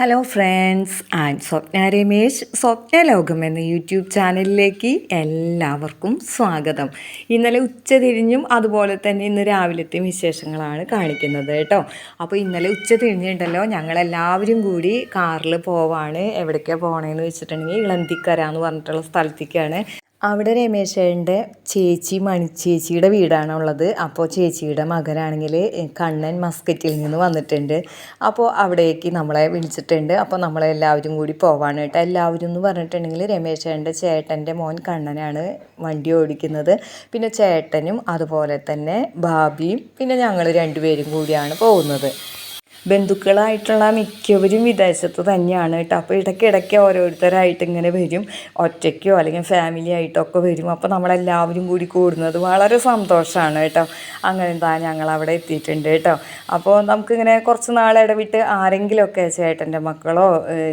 Hello friends and Swapna Ramesh Swapna ലോകം എന്ന YouTube ചാനലിലേക്ക് എല്ലാവർക്കും സ്വാഗതം. ഇന്നലെ ഉച്ചതിരിഞ്ഞും അതുപോലെ തന്നെ ഇന്ന് രാവിലത്തെ വിശേഷങ്ങളാണ് കാണിക്കുന്നത് കേട്ടോ. അപ്പോൾ ഇന്നലെ ഉച്ച തിരിഞ്ഞിട്ടുണ്ടല്ലോ ഞങ്ങളെല്ലാവരും കൂടി കാറിൽ പോവാണ്. എവിടേക്കാണ് പോകണമെന്ന് വെച്ചിട്ടുണ്ടെങ്കിൽ ഇളന്തിക്കര എന്ന് പറഞ്ഞിട്ടുള്ള സ്ഥലത്തേക്കാണ്. അവിടെ രമേശേന്റെ ചേച്ചി മണിച്ചേച്ചിയുടെ വീടാണ് ഉള്ളത് അപ്പോൾ ചേച്ചിയുടെ മകനാണെങ്കിൽ കണ്ണൻ മസ്കറ്റിൽ നിന്ന് വന്നിട്ടുണ്ട്. അപ്പോൾ അവിടേക്ക് നമ്മളെ വിളിച്ചിട്ടുണ്ട്. അപ്പോൾ നമ്മളെല്ലാവരും കൂടി പോവാണ് കേട്ടോ. എല്ലാവരും എന്ന് പറഞ്ഞിട്ടുണ്ടെങ്കിൽ രമേശേന്റെ ചേട്ടന്റെ മോൻ കണ്ണനാണ് വണ്ടി ഓടിക്കുന്നത്. പിന്നെ ചേട്ടനും അതുപോലെ തന്നെ ഭാബിയും പിന്നെ ഞങ്ങൾ രണ്ടുപേരും കൂടിയാണ് പോകുന്നത്. ബന്ധുക്കളായിട്ടുള്ള മിക്കവരും വിദേശത്ത് തന്നെയാണ് കേട്ടോ. അപ്പോൾ ഇടയ്ക്കിടയ്ക്ക് ഓരോരുത്തരായിട്ട് ഇങ്ങനെ വരും. ഒറ്റയ്ക്കോ അല്ലെങ്കിൽ ഫാമിലി ആയിട്ടോ ഒക്കെ വരും. അപ്പോൾ നമ്മളെല്ലാവരും കൂടി കൂടുന്നത് വളരെ സന്തോഷമാണ് കേട്ടോ. അങ്ങനെ എന്താ ഞങ്ങൾ അവിടെ എത്തിയിട്ടുണ്ട് കേട്ടോ. അപ്പോൾ നമുക്കിങ്ങനെ കുറച്ച് നാൾ ഇടവിട്ട് ആരെങ്കിലുമൊക്കെ ചേട്ടന്റെ മക്കളോ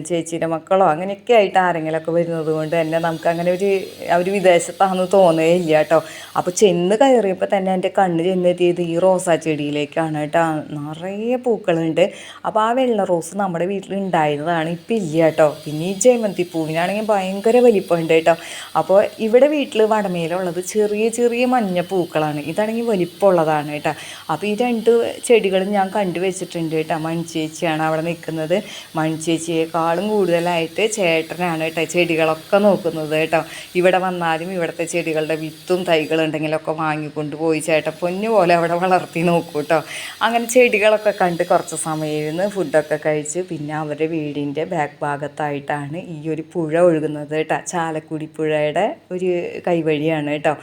ചേച്ചിയുടെ മക്കളോ അങ്ങനെയൊക്കെ ആയിട്ട് ആരെങ്കിലുമൊക്കെ വരുന്നത് കൊണ്ട് തന്നെ നമുക്ക് അങ്ങനെ ഒരു അവർ വിദേശത്താണെന്ന് തോന്നുകയില്ല കേട്ടോ. അപ്പോൾ ചെന്ന് കയറിയപ്പോൾ തന്നെ എന്റെ കണ്ണ് ചെന്നെത്തിയത് ഈ റോസാ ചെടിയിലേക്കാണ് കേട്ടോ. നിറയെ പൂക്കളുണ്ട്. ഉണ്ട്. അപ്പോൾ ആ വെള്ള റോസ് നമ്മുടെ വീട്ടിൽ ഉണ്ടായിരുന്നതാണ് ഇപ്പം ഇല്ല കേട്ടോ. പിന്നെ ഈ ജയമന്തി പൂവിനാണെങ്കിൽ ഭയങ്കര വലിപ്പമുണ്ട് കേട്ടോ. അപ്പോൾ ഇവിടെ വീട്ടിൽ വടമയിലുള്ളത് ചെറിയ ചെറിയ മഞ്ഞ പൂക്കളാണ്. ഇതാണെങ്കിൽ വലിപ്പമുള്ളതാണ് കേട്ടോ. അപ്പോൾ ഈ രണ്ട് ചെടികളും ഞാൻ കണ്ടു വെച്ചിട്ടുണ്ട് കേട്ടോ. മൺചേച്ചിയാണ് അവിടെ നിൽക്കുന്നത്. മൺചേച്ചിയേക്കാളും കൂടുതലായിട്ട് ചേട്ടനാണ് കേട്ടോ ചെടികളൊക്കെ നോക്കുന്നത് കേട്ടോ. ഇവിടെ വന്നാലും ഇവിടുത്തെ ചെടികളുടെ വിത്തും തൈകളുണ്ടെങ്കിലൊക്കെ വാങ്ങിക്കൊണ്ട് പോയി ചേട്ടൻ പൊന്നു പോലെ അവിടെ വളർത്തി നോക്കൂ കേട്ടോ. അങ്ങനെ ചെടികളൊക്കെ കണ്ട് കുറച്ച് സമയം ഇരുന്ന് ഫുഡൊക്കെ കഴിച്ച്. പിന്നെ അവരുടെ വീടിന്റെ ബാക്ക് ഭാഗത്തായിട്ടാണ് ഈ ഒരു പുഴ ഒഴുകുന്നത് കേട്ടോ. ചാലക്കുടി പുഴയുടെ ഒരു കൈവഴിയാണ് കേട്ടോ.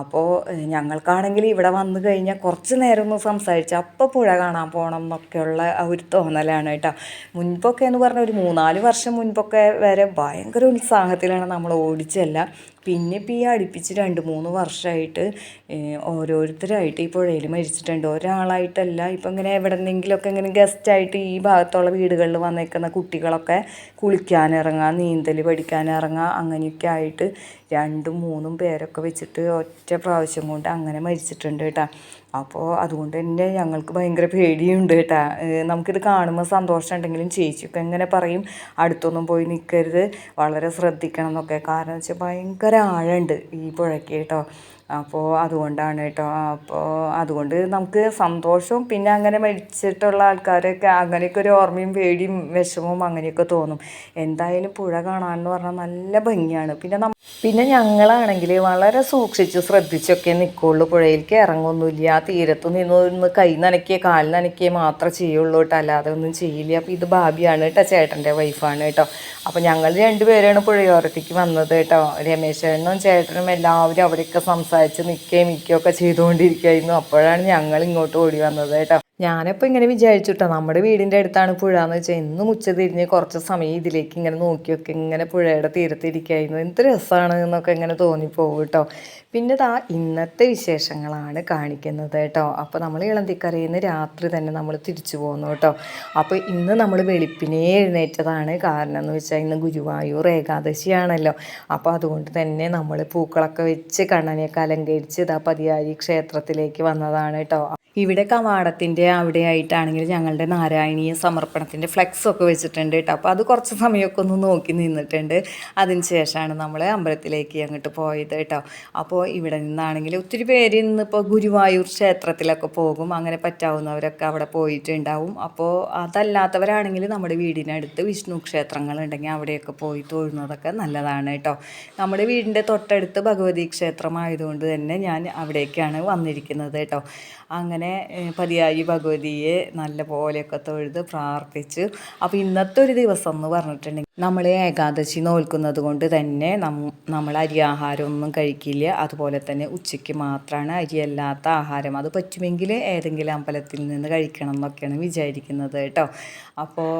അപ്പോൾ ഞങ്ങൾക്കാണെങ്കിൽ ഇവിടെ വന്നു കഴിഞ്ഞാൽ കുറച്ച് നേരം ഒന്ന് സംസാരിച്ച് അപ്പോൾ പുഴ കാണാൻ പോകണം എന്നൊക്കെയുള്ള ഒരു തോന്നലാണ് കേട്ടോ. മുൻപൊക്കെ എന്ന് പറഞ്ഞാൽ ഒരു മൂന്നാൽ വർഷം മുൻപൊക്കെ വരെ ഭയങ്കര ഉത്സാഹത്തിലാണ് നമ്മൾ ഓടിച്ചല്ല. പിന്നെ ഇപ്പം ഈ അടുപ്പിച്ച് രണ്ട് മൂന്ന് വർഷമായിട്ട് ഓരോരുത്തരായിട്ട് ഈ പുഴയിൽ മരിച്ചിട്ടുണ്ട്. ഒരാളായിട്ടല്ല ഇപ്പം ഇങ്ങനെ എവിടെന്നെങ്കിലുമൊക്കെ ഇങ്ങനെ ഗസ്റ്റായിട്ട് ഈ ഭാഗത്തുള്ള വീടുകളിൽ വന്നേക്കുന്ന കുട്ടികളൊക്കെ കുളിക്കാനിറങ്ങുക നീന്തൽ പഠിക്കാനിറങ്ങുക അങ്ങനെയൊക്കെ ആയിട്ട് രണ്ടും മൂന്നും പേരൊക്കെ വെച്ചിട്ട് ഒറ്റ പ്രാവശ്യം കൊണ്ട് അങ്ങനെ മരിച്ചിട്ടുണ്ട് കേട്ടോ. അപ്പോൾ അതുകൊണ്ട് തന്നെ ഞങ്ങൾക്ക് ഭയങ്കര പേടിയുണ്ട് കേട്ടോ. നമുക്കിത് കാണുമ്പോൾ സന്തോഷം ഉണ്ടെങ്കിലും ചേച്ചിയൊക്കെ എങ്ങനെ പറയും അടുത്തൊന്നും പോയി നിൽക്കരുത് വളരെ ശ്രദ്ധിക്കണം എന്നൊക്കെ. കാരണം വെച്ചാൽ ഭയങ്കര ആഴമുണ്ട് ഈ പുഴയ്ക്ക് കേട്ടോ. അപ്പോൾ അതുകൊണ്ടാണ് കേട്ടോ. അപ്പോൾ അതുകൊണ്ട് നമുക്ക് സന്തോഷവും പിന്നെ അങ്ങനെ മരിച്ചിട്ടുള്ള ആൾക്കാരൊക്കെ അങ്ങനെയൊക്കെ ഒരു ഓർമ്മയും പേടിയും വിഷമവും അങ്ങനെയൊക്കെ തോന്നും. എന്തായാലും പുഴ കാണാമെന്ന് പറഞ്ഞാൽ നല്ല ഭംഗിയാണ്. പിന്നെ പിന്നെ ഞങ്ങളാണെങ്കിൽ വളരെ സൂക്ഷിച്ച് ശ്രദ്ധിച്ചൊക്കെ നിൽക്കുള്ളൂ പുഴയിലേക്ക് ഇറങ്ങൊന്നുമില്ല. തീരത്ത് നിന്ന് കൈ നനയ്ക്കുക കാൽ നനയ്ക്കുക മാത്രമേ ചെയ്യുള്ളൂ കേട്ടോ. അല്ലാതെ ഒന്നും ചെയ്യില്ല. അപ്പോൾ ഇത് ഭാബിയാണ് കേട്ടോ ചേട്ടന്റെ വൈഫാണ് കേട്ടോ. അപ്പോൾ ഞങ്ങൾ രണ്ടുപേരാണ് പുഴയോരത്തേക്ക് വന്നത് കേട്ടോ. രമേശനും ചേട്ടനും എല്ലാവരും അവിടെയൊക്കെ സംസാരിച്ച് നിൽക്കുകയും നിൽക്കുകയൊക്കെ ചെയ്തുകൊണ്ടിരിക്കുകയായിരുന്നു അപ്പോഴാണ് ഞങ്ങൾ ഇങ്ങോട്ട് ഓടി വന്നത് കേട്ടോ. ഞാനിപ്പോൾ ഇങ്ങനെ വിചാരിച്ചുട്ടോ നമ്മുടെ വീടിന്റെ അടുത്താണ് പുഴ എന്ന് വെച്ചാൽ എന്നും ഉച്ച തിരിഞ്ഞ് കുറച്ച് സമയം ഇതിലേക്ക് ഇങ്ങനെ നോക്കിയൊക്കെ ഇങ്ങനെ പുഴയുടെ തീരത്തിരിക്കായിരുന്നു എന്ത് രസമാണ് എന്നൊക്കെ ഇങ്ങനെ തോന്നിപ്പോകും കേട്ടോ പിന്നെ ദാ ഇന്നത്തെ വിശേഷങ്ങളാണ് കാണിക്കുന്നത് കേട്ടോ. അപ്പോൾ നമ്മൾ ഇളന്തിക്കരയിൽ നിന്ന് രാത്രി തന്നെ നമ്മൾ തിരിച്ചു പോകുന്നു കേട്ടോ. അപ്പോൾ ഇന്ന് നമ്മൾ വെളുപ്പിനെ എഴുന്നേറ്റതാണ്. കാരണം എന്ന് വെച്ചാൽ ഇന്ന് ഗുരുവായൂർ ഏകാദശിയാണല്ലോ. അപ്പോൾ അതുകൊണ്ട് തന്നെ നമ്മൾ പൂക്കളൊക്കെ വെച്ച് കണ്ണനെയൊക്കെ അലങ്കരിച്ച് ഇതാ പതിയാരി ക്ഷേത്രത്തിലേക്ക് വന്നതാണ് കേട്ടോ. ഇവിടെ കവാടത്തിന്റെ അവിടെ ആയിട്ടാണെങ്കിൽ ഞങ്ങളുടെ നാരായണീയ സമർപ്പണത്തിന്റെ ഫ്ലെക്സൊക്കെ വെച്ചിട്ടുണ്ട് കേട്ടോ. അപ്പോൾ അത് കുറച്ച് സമയമൊക്കെ ഒന്ന് നോക്കി നിന്നിട്ടുണ്ട്. അതിന് ശേഷമാണ് നമ്മൾ അമ്പലത്തിലേക്ക് അങ്ങോട്ട് പോയത് കേട്ടോ. അപ്പോൾ ഇവിടെ നിന്നാണെങ്കിൽ ഒത്തിരി പേര് ഇന്നിപ്പോൾ ഗുരുവായൂർ ക്ഷേത്രത്തിലൊക്കെ പോകും. അങ്ങനെ പറ്റാവുന്നവരൊക്കെ അവിടെ പോയിട്ടുണ്ടാവും. അപ്പോൾ അതല്ലാത്തവരാണെങ്കിൽ നമ്മുടെ വീടിനടുത്ത് വിഷ്ണു ക്ഷേത്രങ്ങളുണ്ടെങ്കിൽ അവിടെയൊക്കെ പോയി തൊഴുന്നതൊക്കെ നല്ലതാണ് കേട്ടോ. നമ്മുടെ വീടിന്റെ തൊട്ടടുത്ത് ഭഗവതി ക്ഷേത്രമായതുകൊണ്ട് തന്നെ ഞാൻ അവിടേക്കാണ് വന്നിരിക്കുന്നത് കേട്ടോ. അങ്ങനെ പതിയായി ഭഗവതിയെ നല്ല പോലെയൊക്കെ തൊഴുത് പ്രാർത്ഥിച്ച്. അപ്പോൾ ഇന്നത്തെ ഒരു ദിവസം എന്ന് പറഞ്ഞിട്ടുണ്ടെങ്കിൽ നമ്മൾ ഏകാദശി നോൽക്കുന്നത് കൊണ്ട് തന്നെ നമ്മൾ അരി ആഹാരമൊന്നും കഴിക്കില്ല. അതുപോലെ തന്നെ ഉച്ചയ്ക്ക് മാത്രമാണ് അരിയല്ലാത്ത ആഹാരം. അത് പറ്റുമെങ്കിൽ ഏതെങ്കിലും അമ്പലത്തിൽ നിന്ന് കഴിക്കണം എന്നൊക്കെയാണ് വിചാരിക്കുന്നത് കേട്ടോ. അപ്പോൾ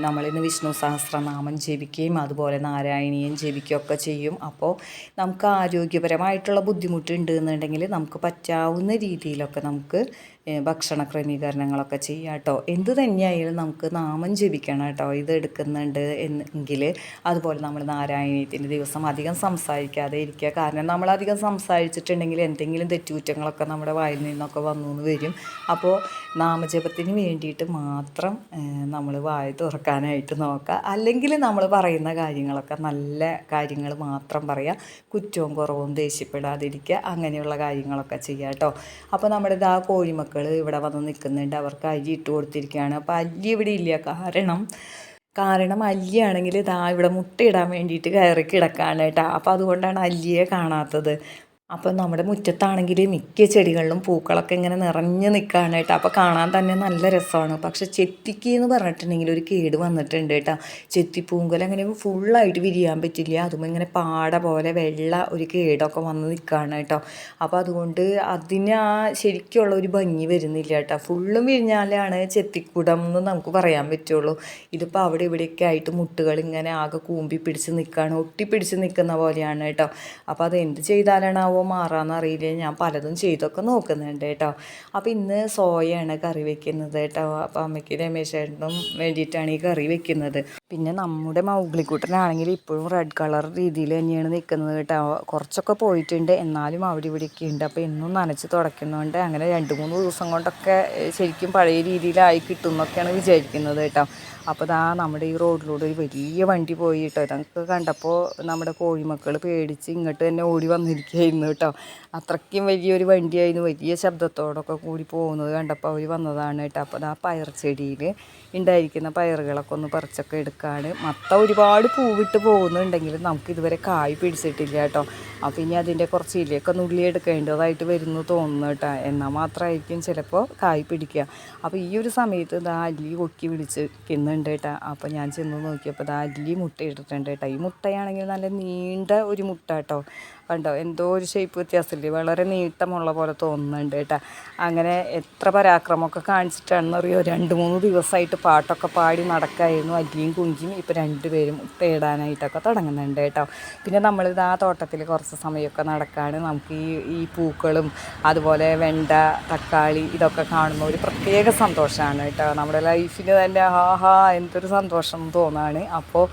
നമ്മളിന്ന് വിഷ്ണു സഹസ്രനാമം ജപിക്കുകയും അതുപോലെ നാരായണീയം ജപിക്കുകയൊക്കെ ചെയ്യും. അപ്പോൾ നമുക്ക് ആരോഗ്യപരമായിട്ടുള്ള ബുദ്ധിമുട്ട് ഉണ്ടെന്നുണ്ടെങ്കിൽ നമുക്ക് പറ്റാവുന്ന രീതിയിലൊക്കെ നമുക്ക് ഭക്ഷണ ക്രമീകരണങ്ങളൊക്കെ ചെയ്യുക കേട്ടോ. എന്ത് തന്നെയായാലും നമുക്ക് നാമം ജപിക്കണം കേട്ടോ. ഇത് എടുക്കുന്നുണ്ട് എങ്കിൽ അതുപോലെ നമ്മൾ നാരായണീയത്തിന്റെ ദിവസം അധികം സംസാരിക്കാതെ ഇരിക്കുക. കാരണം നമ്മളധികം സംസാരിച്ചിട്ടുണ്ടെങ്കിൽ എന്തെങ്കിലും തെറ്റുകുറ്റങ്ങളൊക്കെ നമ്മുടെ വായിൽ നിന്നൊക്കെ വന്നു എന്ന് വരും. അപ്പോൾ നാമജപത്തിന് വേണ്ടിയിട്ട് മാത്രം നമ്മൾ വായ തുറക്കാനായിട്ട് നോക്കുക അല്ലെങ്കിൽ നമ്മൾ പറയുന്ന കാര്യങ്ങളൊക്കെ നല്ല കാര്യങ്ങൾ മാത്രം പറയുക കുറ്റവും കുറവും ദേഷ്യപ്പെടാതിരിക്കുക അങ്ങനെയുള്ള കാര്യങ്ങളൊക്കെ ചെയ്യുക കേട്ടോ അപ്പോൾ നമ്മുടെ ഇതാ കോഴിമക്കൾ ഇവിടെ വന്ന് നിൽക്കുന്നുണ്ട് അവർക്ക് അരി ഇട്ട് കൊടുത്തിരിക്കുകയാണ് അപ്പോൾ അരി ഇവിടെ ഇല്ല. കാരണം കാരണം അല്ലിയാണെങ്കിൽ ഇതാ ഇവിടെ മുട്ടയിടാൻ വേണ്ടിയിട്ട് കയറി കിടക്കാണ് കേട്ടോ അപ്പോൾ അതുകൊണ്ടാണ് അല്ലിയെ കാണാത്തത്. അപ്പോൾ നമ്മുടെ മുറ്റത്താണെങ്കിൽ മിക്ക ചെടികളിലും പൂക്കളൊക്കെ ഇങ്ങനെ നിറഞ്ഞ് നിൽക്കുകയാണ് കേട്ടോ അപ്പോൾ കാണാൻ തന്നെ നല്ല രസമാണ്. പക്ഷെ ചെത്തിക്ക് എന്ന് പറഞ്ഞിട്ടുണ്ടെങ്കിൽ ഒരു കേട് വന്നിട്ടുണ്ട് കേട്ടോ. ചെത്തിപ്പൂങ്കൽ അങ്ങനെ ഫുള്ളായിട്ട് വിരിയാൻ പറ്റില്ല. അതും ഇങ്ങനെ പാട പോലെ വെള്ള ഒരു കേടൊക്കെ വന്ന് നിൽക്കുകയാണ് കേട്ടോ. അപ്പോൾ അതുകൊണ്ട് അതിന് ആ ശരിക്കുള്ള ഒരു ഭംഗി വരുന്നില്ല കേട്ടോ. ഫുള്ളും വിരിഞ്ഞാലാണ് ചെത്തിക്കുടം എന്ന് നമുക്ക് പറയാൻ പറ്റുള്ളൂ. ഇതിപ്പോൾ അവിടെ ഇവിടെയൊക്കെ ആയിട്ട് മുട്ടുകൾ ഇങ്ങനെ ആകെ കൂമ്പി പിടിച്ച് നിൽക്കുകയാണ് ഒട്ടിപ്പിടിച്ച് നിൽക്കുന്ന പോലെയാണ് കേട്ടോ. അപ്പോൾ അത് എന്ത് ചെയ്താലാണാവോ മാറാമെന്ന് അറിയില്ല. ഞാൻ പലതും ചെയ്തൊക്കെ നോക്കുന്നുണ്ട് കേട്ടോ. അപ്പോൾ ഇന്ന് സോയയാണ് കറി വെക്കുന്നത് കേട്ടോ. അപ്പോൾ അമ്മയ്ക്ക് രമേശേട്ടനും വേണ്ടിയിട്ടാണ് ഈ കറി വെക്കുന്നത്. പിന്നെ നമ്മുടെ മൗഗ്ലിക്കുട്ടനാണെങ്കിൽ ഇപ്പോഴും റെഡ് കളർ രീതിയിൽ തന്നെയാണ് നിൽക്കുന്നത് കേട്ടോ. കുറച്ചൊക്കെ പോയിട്ടുണ്ട്. എന്നാലും അവിടെ ഇവിടെയൊക്കെ ഉണ്ട്. അപ്പോൾ എന്നും നനച്ച് തുടയ്ക്കുന്നതുകൊണ്ട് അങ്ങനെ രണ്ട് മൂന്ന് ദിവസം കൊണ്ടൊക്കെ ശരിക്കും പഴയ രീതിയിലായി കിട്ടും എന്നൊക്കെയാണ് വിചാരിക്കുന്നത് കേട്ടോ. അപ്പോൾ ദാ നമ്മുടെ ഈ റോഡിലൂടെ ഒരു വലിയ വണ്ടി പോയി കേട്ടോ. ഇതൊക്കെ കണ്ടപ്പോൾ നമ്മുടെ കോഴിമക്കൾ പേടിച്ച് ഇങ്ങോട്ട് തന്നെ ഓടി വന്നിരിക്കുകയായിരുന്നു കേട്ടോ. അത്രയ്ക്കും വലിയൊരു വണ്ടിയായിരുന്നു. വലിയ ശബ്ദത്തോടൊക്കെ കൂടി പോകുന്നത് കണ്ടപ്പോൾ അവർ വന്നതാണ് കേട്ടോ. അപ്പോൾ ആ പയർ ചെടിയിൽ ഉണ്ടായിരിക്കുന്ന പയറുകളൊക്കെ ഒന്ന് പറിച്ചൊക്കെ എടുക്കുകയാണ് മത്ത ഒരുപാട് പൂവിട്ട് പോകുന്നുണ്ടെങ്കിലും നമുക്ക് ഇതുവരെ കായ് പിടിച്ചിട്ടില്ല കേട്ടോ. അപ്പോൾ ഇനി അതിന്റെ കുറച്ച് ഇലയൊക്കെ നുള്ളി എടുക്കേണ്ടതായിട്ട് വരുന്നു തോന്നുന്നു കേട്ടോ. എന്നാൽ മാത്രമായിരിക്കും ചിലപ്പോൾ കായ് പിടിക്കുക. അപ്പോൾ ഈ ഒരു സമയത്ത് ഇതാ അല്ലി കൊക്കി കിന്നുണ്ട് കേട്ടോ. അപ്പോൾ ഞാൻ ചെന്ന് നോക്കിയപ്പോൾ ഇതാ അല്ലി മുട്ട ഇട്ടിട്ടുണ്ട് കേട്ടോ. ഈ മുട്ടയാണെങ്കിൽ നല്ല നീണ്ട ഒരു മുട്ട കേട്ടോ. കണ്ടോ? എന്തോ ഒരു ഷേപ്പ് വ്യത്യാസമില്ലേ? വളരെ നീട്ടമുള്ള പോലെ തോന്നുന്നുണ്ട് കേട്ടോ. അങ്ങനെ എത്ര പരാക്രമമൊക്കെ കാണിച്ചിട്ടാണെന്നറിയോ? രണ്ട് മൂന്ന് ദിവസമായിട്ട് പാട്ടൊക്കെ പാടി നടക്കായിരുന്നു. അല്ലിയും കുഞ്ചിയും ഇപ്പോൾ രണ്ടുപേരും തേടാനായിട്ടൊക്കെ തുടങ്ങുന്നുണ്ട് കേട്ടോ. പിന്നെ നമ്മളിത് ആ തോട്ടത്തിൽ കുറച്ച് സമയമൊക്കെ നടക്കാണ്. നമുക്ക് ഈ ഈ പൂക്കളും അതുപോലെ വെണ്ട തക്കാളി ഇതൊക്കെ കാണുമ്പോൾ ഒരു പ്രത്യേക സന്തോഷമാണ് കേട്ടോ. നമ്മുടെ ലൈഫിൽ തന്നെ ആഹാ എന്തൊരു സന്തോഷം തോന്നാണ്. അപ്പോൾ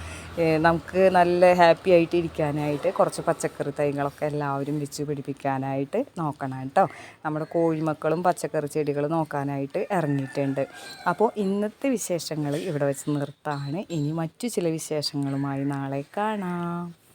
നമുക്ക് നല്ല ഹാപ്പി ആയിട്ട് ഇരിക്കാനായിട്ട് കുറച്ച് പച്ചക്കറി തൈകളൊക്കെ എല്ലാവരും വെച്ച് പിടിപ്പിക്കാനായിട്ട് നോക്കണം കേട്ടോ നമ്മുടെ കോഴിമക്കളും പച്ചക്കറി ചെടികൾ നോക്കാനായിട്ട് ഇറങ്ങിയിട്ടുണ്ട്. അപ്പോൾ ഇന്നത്തെ വിശേഷങ്ങൾ ഇവിടെ വെച്ച് നിർത്താണ്. ഇനി മറ്റു ചില വിശേഷങ്ങളുമായി നാളെ കാണാം.